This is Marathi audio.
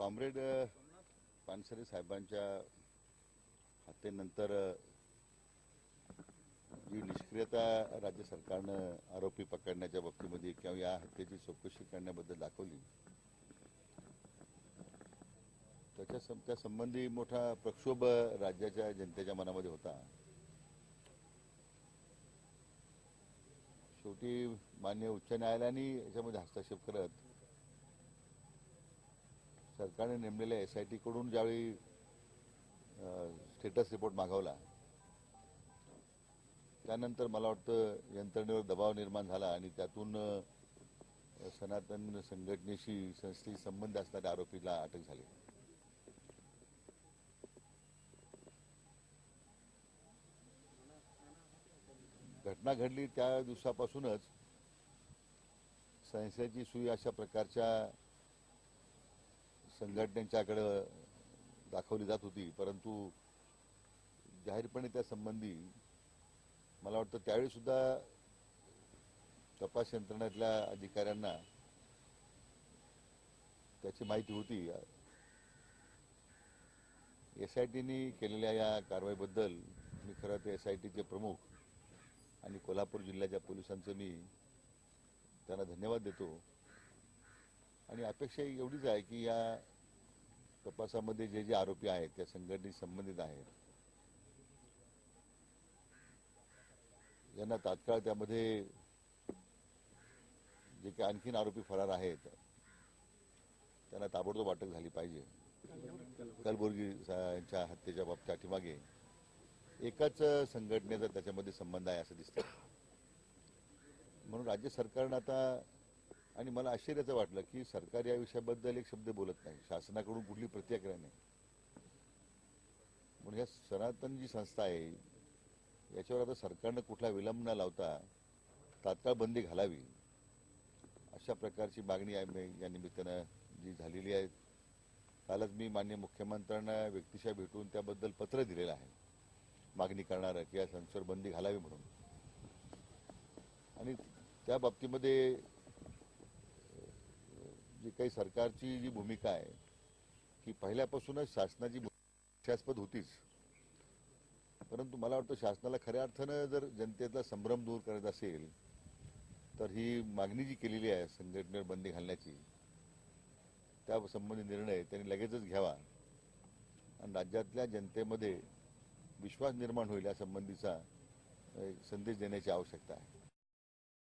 कॉम्रेड पानसरे साहेबांच्या हत्येनंतर जी निष्क्रियता राज्य सरकारनं आरोपी पकडण्याच्या बाबतीमध्ये किंवा या हत्येची चौकशी करण्याबद्दल दाखवली त्याच्या सं- त्या संबंधी मोठा प्रक्षोभ राज्याच्या जनतेच्या मनामध्ये होता. शेवटी मान्य उच्च न्यायालयाने याच्यामध्ये हस्तक्षेप करत सरकारने नेमलेल्या एस आय टीकडून ज्यावेळी स्टेटस रिपोर्ट मागवला त्यानंतर मला वाटतं यंत्रणेवर दबाव निर्माण झाला आणि त्यातून सनातन संघटनेशी संस्थेशी संबंध असणाऱ्या आरोपीला अटक झाली. घटना घडली त्या दिवसापासूनच संस्थेची सुई अशा प्रकारच्या संघटनेच्याकडं दाखवली जात होती. परंतु जाहीरपणे त्या संबंधी मला वाटतं त्यावेळी सुद्धा तपास यंत्रणेतल्या अधिकाऱ्यांना त्याची माहिती होती. एस आय टीने केलेल्या या कारवाईबद्दल मी खरं ते एस आय टीचे प्रमुख आणि कोल्हापूर जिल्ह्याच्या पोलिसांचं मी त्यांना धन्यवाद देतो. आणि अपेक्षा एवढीच आहे की या तपासामध्ये जे जे आरोपी आहेत त्या संघटनेशी संबंधित आहेत. यांना तात्काळ त्यामध्ये जे काही आणखीन आरोपी फरार आहेत त्यांना ताबडतोब अटक झाली पाहिजे. कलबुर्गी यांच्या हत्येच्या बाबतीत पाठीमागे एकाच संघटनेचा त्याच्यामध्ये संबंध आहे असं दिसतं म्हणून राज्य सरकारनं आता आणि मला आश्चर्याचं वाटलं की सरकार या विषयाबद्दल एक शब्द बोलत नाही. शासनाकडून कुठली प्रतिक्रिया नाही. म्हणून ह्या सनातन जी संस्था आहे याच्यावर आता सरकारनं कुठला विलंब न लावता तात्काळ बंदी घालावी. अशा प्रकारची मागणी आहे या निमित्तानं जी झालेली आहे. कालच मी मान्य मुख्यमंत्र्यांना व्यक्तिशः भेटून त्याबद्दल पत्र दिलेलं आहे. मागणी करणारं की या संस्थेवर बंदी घालावी म्हणून. आणि त्या बाबतीमध्ये जी काही सरकारची जी भूमिका आहे की पहिल्यापासूनच शासनाची भूमिकास्पद होतीच. परंतु मला वाटतं शासनाला खऱ्या अर्थानं जर जनतेचा संभ्रम दूर करायचा असेल तर ही मागणी जी केलेली आहे संघटनेवर बंदी घालण्याची त्या संबंधी निर्णय त्यांनी लगेचच घ्यावा. आणि राज्यातल्या जनतेमध्ये विश्वास निर्माण होईल यासंबंधीचा संदेश देण्याची आवश्यकता आहे.